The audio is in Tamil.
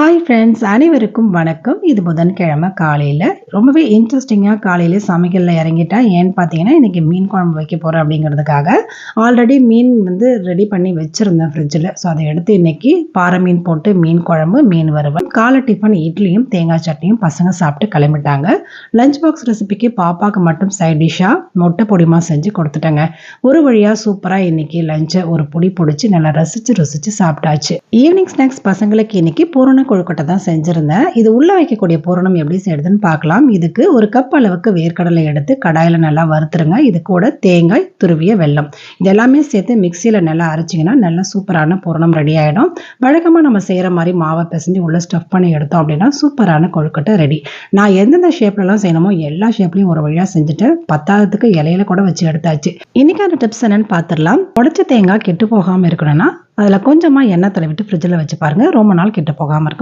ஹாய் ஃப்ரெண்ட்ஸ் அனைவருக்கும் வணக்கம். இது புதன்கிழமை காலையில். ரொம்பவே இன்ட்ரெஸ்டிங்காக காலையில் சமைக்கலில் இறங்கிட்டேன் ஏன்னு பார்த்தீங்கன்னா இன்றைக்கி மீன் குழம்பு வைக்க போகிறேன் அப்படிங்கிறதுக்காக ஆல்ரெடி மீன் வந்து ரெடி பண்ணி வச்சுருந்தேன் ஃப்ரிட்ஜில் ஸோ அதை எடுத்து இன்றைக்கி பாறை மீன் போட்டு மீன் குழம்பு மீன் வறுவல் காலை டிஃபன் இட்லியும் தேங்காய் சட்னியும் பசங்க சாப்பிட்டு கிளம்பிட்டாங்க. லஞ்ச் பாக்ஸ் ரெசிபிக்கு பாப்பாவுக்கு மட்டும் சைட் டிஷ்ஷாக முட்டை பொடிமா செஞ்சு கொடுத்துட்டேங்க. ஒரு வழியாக சூப்பராக இன்றைக்கி லஞ்சை ஒரு பொடி பிடிச்சி நல்லா ரசித்து ருசித்து சாப்பிட்டாச்சு. ஈவினிங் ஸ்நாக்ஸ் பசங்களுக்கு இன்றைக்கி பூரண கொழுக்கட்டை தான் செஞ்சுருந்தேன். இது உள்ளே வைக்கக்கூடிய பூரணம் எப்படி செய்யுதுன்னு பார்க்கலாம் இதுக்கு ஒரு கப் அளவுக்கு வேர்க்கடலை எடுத்து கடாயில் நல்லா வறுத்துருங்க. இது கூட தேங்காய் துருவிய வெல்லம். இது எல்லாமே சேர்த்து மிக்சியில் நல்லா அரைச்சிங்கன்னா நல்லா சூப்பரான பூரணம் ரெடி ஆகிடும் வழக்கமாக நம்ம செய்கிற மாதிரி மாவை பிசைஞ்சு உள்ளே ஸ்டஃப் பண்ணி எடுத்தோம் அப்படின்னா சூப்பரான கொழுக்கட்டை ரெடி நான் எந்தெந்த ஷேப்லலாம் செய்யணுமோ எல்லா ஷேப்லையும் ஒரு வழியாக செஞ்சுட்டு பத்தாவதுக்கு இலையில கூட வச்சு எடுத்தாச்சு. இன்னைக்கான டிப்ஸ் என்னன்னு பார்த்துடலாம் உடச்ச தேங்காய் கெட்டு போகாமல் இருக்கணும்னா அதில் கொஞ்சமாக எண்ணெய் தடவிட்டு ஃப்ரிட்ஜில் வச்சு பாருங்கள் ரொம்ப நாள் கெட்டு போகாமல் இருக்கும்.